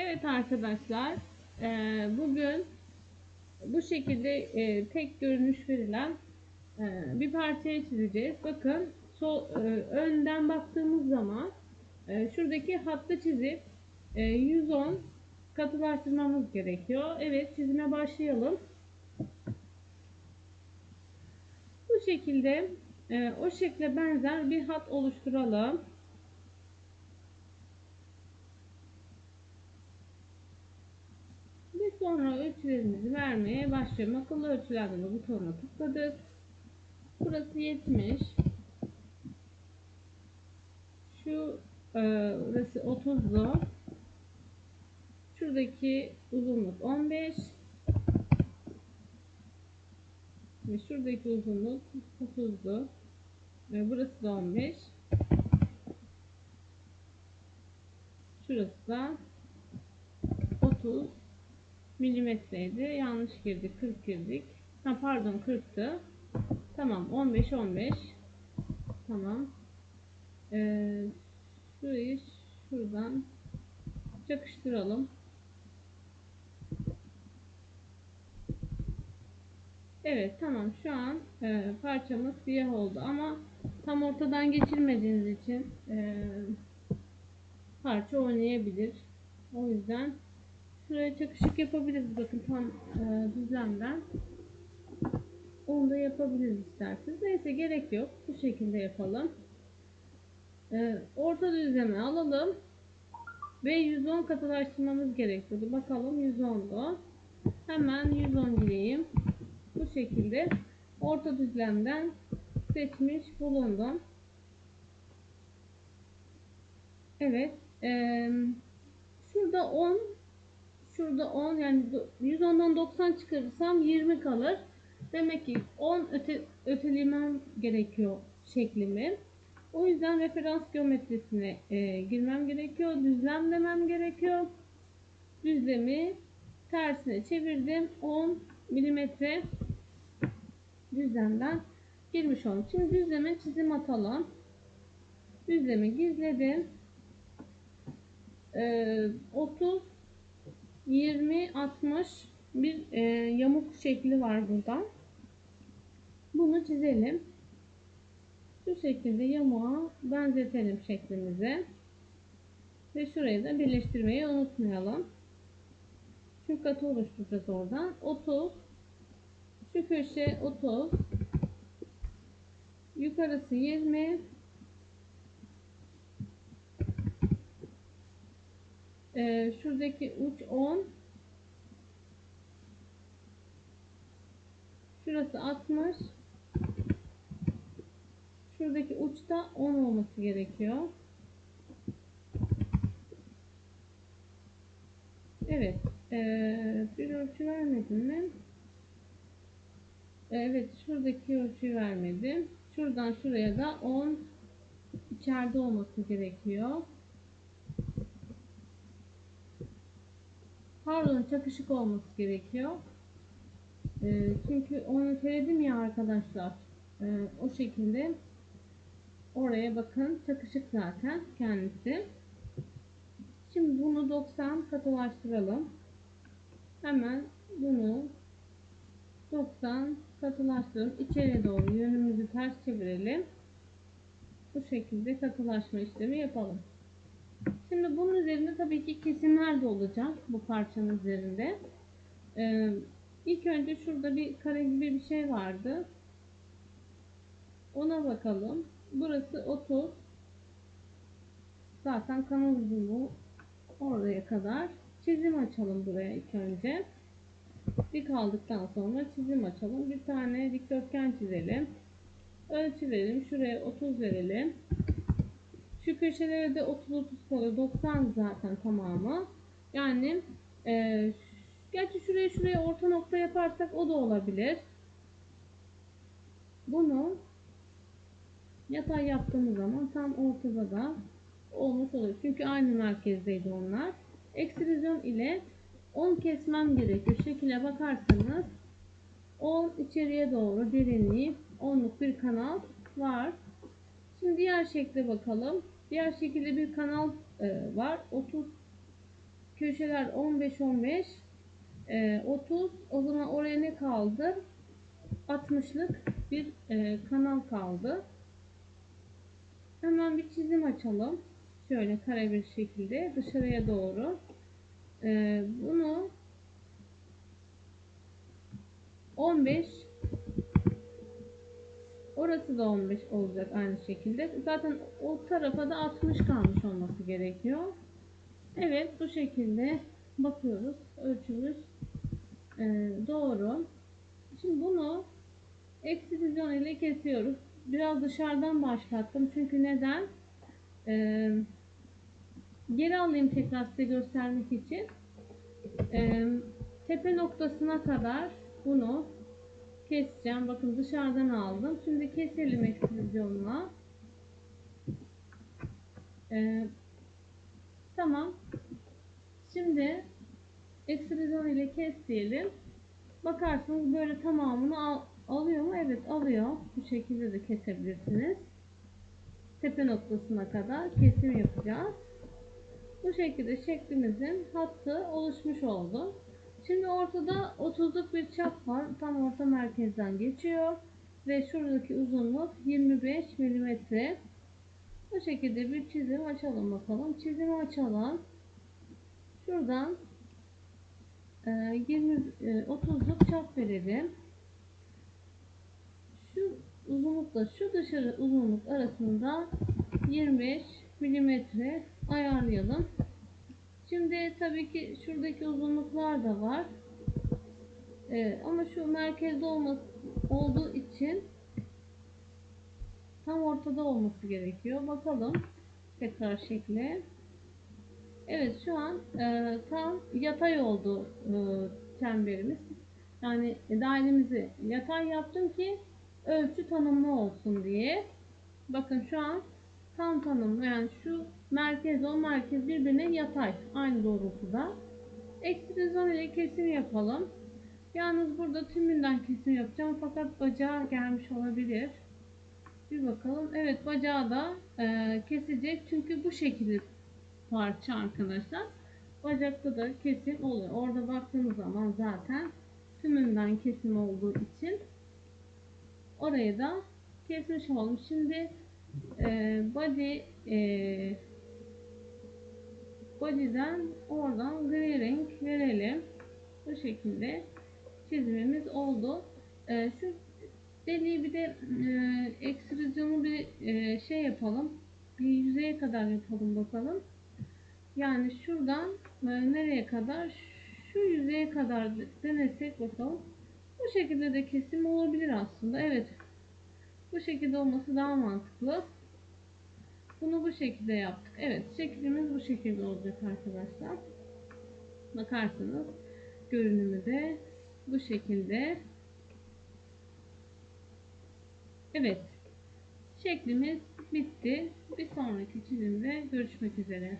Evet arkadaşlar, eee, bugün bu şekilde eee, tek görünüş verilen eee, bir parçayı çizeceğiz. Bakın sol önden baktığımız zaman şuradaki hattı çizip eee, 110 katılaştırmamız gerekiyor. Evet çizime başlayalım. Bu şekilde o şekle benzer bir hat oluşturalım. Sonra ölçülerimizi vermeye başlıyorum. Akıllı ölçülerde de butonuna tıkladık. Burası 70. Şu e, burası 30'lu. Şuradaki uzunluk 15. Ve şuradaki uzunluk 30'lu. Ve burası da 15. Şurası da 30 milimetreydi. Yanlış girdik. 40 girdik. Ha pardon 40'tı. Tamam 15 15. Tamam. Ee, şurayı şuradan çakıştıralım. Evet tamam şu an e, parçamız siyah oldu ama tam ortadan geçirmediğiniz için e, parça oynayabilir. O yüzden Şuraya çakışık yapabiliriz bakın tam e, düzlemden. Onu da yapabiliriz isterseniz. Neyse gerek yok. Bu şekilde yapalım. E, orta düzleme alalım. Ve 110 katılaştırmamız gerekiyordu. Bakalım 110'du. Hemen 110 gireyim. Bu şekilde orta düzlemden seçmiş bulundum. Evet. E, şurada 10 Şurada 10 yani 110'dan 90 çıkarırsam 20 kalır. Demek ki 10 öte, ötelemem gerekiyor şeklimi. O yüzden referans geometrisine e, girmem gerekiyor. Düzlem demem gerekiyor. Düzlemi tersine çevirdim. 10 milimetre düzlemden girmiş oldum. Şimdi düzleme çizim atalım. Düzlemi gizledim. Ee, 30 20 60 bir e, yamuk şekli var burada. Bunu çizelim. Şu şekilde yamuğa benzetelim şeklimize. Ve şurayı da birleştirmeyi unutmayalım. Şu katı oluşturacağız oradan. 30 şu köşe 30 yukarısı 20 Ee, şuradaki uç 10 şurası 60 şuradaki uçta 10 olması gerekiyor. Evet ee, bir ölçü vermedim mi? Evet şuradaki ölçü vermedim. Şuradan şuraya da 10 içeride olması gerekiyor Pardon çakışık olması gerekiyor. E, çünkü onu söyledim ya arkadaşlar. E, o şekilde oraya bakın çakışık zaten kendisi. Şimdi bunu 90 katılaştıralım. Hemen bunu 90 katılaştıralım. İçeri doğru yönümüzü ters çevirelim. Bu şekilde katılaşma işlemi yapalım. Şimdi bunun üzerinde tabii ki kesimler de olacak bu parçanın üzerinde. Ee, ilk önce şurada bir kare gibi bir şey vardı. Ona bakalım. Burası 30. Zaten kanal uzunluğu oraya kadar. Çizim açalım buraya ilk önce. Dik aldıktan sonra çizim açalım. Bir tane dikdörtgen çizelim. Ölçü verelim. Şuraya 30 verelim. Şu köşelere de 30-30 kalıyor. 90 zaten tamamı. Yani e, gerçi şuraya şuraya orta nokta yaparsak o da olabilir. Bunu yatay yaptığımız zaman tam ortada da olmuş oluyor. Çünkü aynı merkezdeydi onlar. Ekstrizyon ile 10 kesmem gerekiyor. Şekile bakarsanız 10 içeriye doğru derinliği 10'luk bir kanal var. Şimdi diğer şekle bakalım. Diğer şekilde bir kanal e, var. 30 köşeler 15 15 e, 30 o zaman oraya ne kaldı? 60'lık bir e, kanal kaldı. Hemen bir çizim açalım. Şöyle kare bir şekilde dışarıya doğru. E, bunu 15 Orası da 15 olacak aynı şekilde. Zaten o tarafa da 60 kalmış olması gerekiyor. Evet bu şekilde bakıyoruz. Ölçümüz e, doğru. Şimdi bunu ekstrizyon ile kesiyoruz. Biraz dışarıdan başlattım. Çünkü neden? E, geri alayım tekrar size göstermek için. E, tepe noktasına kadar bunu keseceğim. Bakın dışarıdan aldım. Şimdi keselim ekstrizyonla. Ee, tamam. Şimdi ekstrizyon ile kes diyelim. Bakarsınız böyle tamamını al, alıyor mu? Evet alıyor. Bu şekilde de kesebilirsiniz. Tepe noktasına kadar kesim yapacağız. Bu şekilde şeklimizin hattı oluşmuş oldu. Şimdi ortada 30'luk bir çap var. Tam orta merkezden geçiyor. Ve şuradaki uzunluk 25 mm. Bu şekilde bir çizim açalım bakalım. Çizimi açalım. Şuradan 20 e, 30'luk e, çap verelim. Şu uzunlukla şu dışarı uzunluk arasında 25 mm ayarlayalım. Şimdi tabii ki şuradaki uzunluklar da var. Ee, ama şu merkezde olması olduğu için tam ortada olması gerekiyor. Bakalım tekrar şekle. Evet şu an e, tam yatay oldu e, çemberimiz. Yani dairemizi yatay yaptım ki ölçü tanımlı olsun diye. Bakın şu an tam tanımlı yani şu merkez o merkez birbirine yatay aynı doğrultuda. Ekstrizyon ile kesim yapalım. Yalnız burada tümünden kesim yapacağım fakat bacağı gelmiş olabilir. Bir bakalım. Evet bacağı da e, kesecek çünkü bu şekilde parça arkadaşlar. Bacakta da kesim oluyor. Orada baktığınız zaman zaten tümünden kesim olduğu için orayı da kesmiş oldum. Şimdi e, body e, body'den oradan gri renk verelim. Bu şekilde çizimimiz oldu. E, şu deliği bir de e, ekstrüzyonu bir e, şey yapalım. Bir yüzeye kadar yapalım bakalım. Yani şuradan e, nereye kadar? Şu yüzeye kadar denesek bakalım. Bu şekilde de kesim olabilir aslında. Evet. Bu şekilde olması daha mantıklı. Bunu bu şekilde yaptık. Evet şeklimiz bu şekilde olacak arkadaşlar. Bakarsınız görünümü de bu şekilde. Evet şeklimiz bitti. Bir sonraki çizimde görüşmek üzere.